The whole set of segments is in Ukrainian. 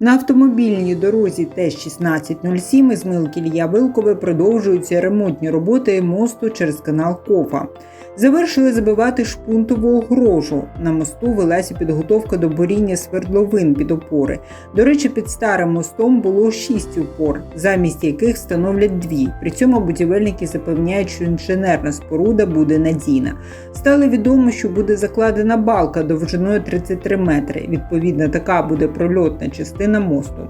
На автомобільній дорозі Т-1607 із Милки Ілля Вилкове продовжуються ремонтні роботи мосту через канал Кофа. Завершили забивати шпунтову огорожу. На мосту велася підготовка до боріння свердловин під опори. До речі, під старим мостом було шість опор, замість яких встановлять дві. При цьому будівельники запевняють, що інженерна споруда буде надійна. Стало відомо, що буде закладена балка довжиною 33 метри. Відповідно, така буде прольотна частина мосту.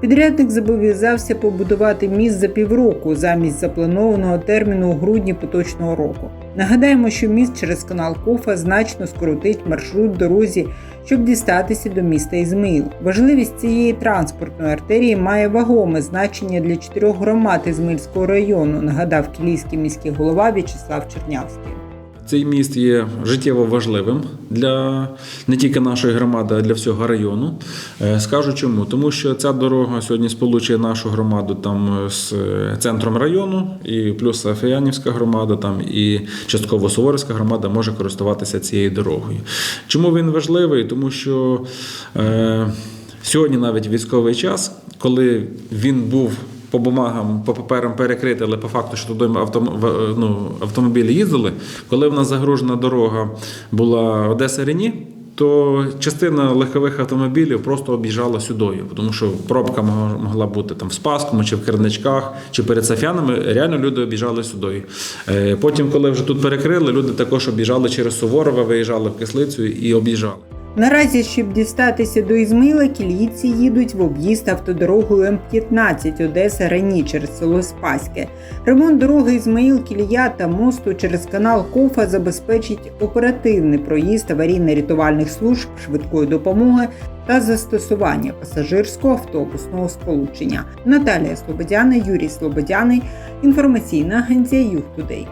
Підрядник зобов'язався побудувати міст за півроку замість запланованого терміну у грудні поточного року. Нагадаємо, що міст через канал Кофа значно скоротить маршрут дорозі, щоб дістатися до міста Ізмаїл. Важливість цієї транспортної артерії має вагоме значення для чотирьох громад Ізмильського району, нагадав кілійський міський голова В'ячеслав Чернявський. Цей міст є життєво важливим для не тільки нашої громади, а для всього району. Е, Скажу чому. Тому що ця дорога сьогодні сполучує нашу громаду там з центром району, і плюс Афіянівська громада, там і частково Суворівська громада може користуватися цією дорогою. Чому він важливий? Тому що е, сьогодні навіть військовий час, коли він був по бумагам, по паперам перекрити, але по факту, що туди автом, ну, автомобілі їздили. Коли в нас загружена дорога була Одеса Рені, то частина легкових автомобілів просто об'їжджала сюдою, тому що пробка могла бути там в Спаскому, чи в Керничках, чи перед Сафянами. Реально люди об'їжджали сюдою. Е, Потім, коли вже тут перекрили, люди також об'їжджали через Суворова, виїжджали в Кислицю і об'їжджали. Наразі, щоб дістатися до Ізмила, кілійці їдуть в об'їзд автодорогою М15 Одеса Рені через село Спаське. Ремонт дороги Ізмаїл Кілія та мосту через канал Кофа забезпечить оперативний проїзд аварійно-рятувальних служб швидкої допомоги та застосування пасажирського автобусного сполучення. Наталія Слободяна, Юрій Слободяний. Інформаційна агенція Юг Тудей.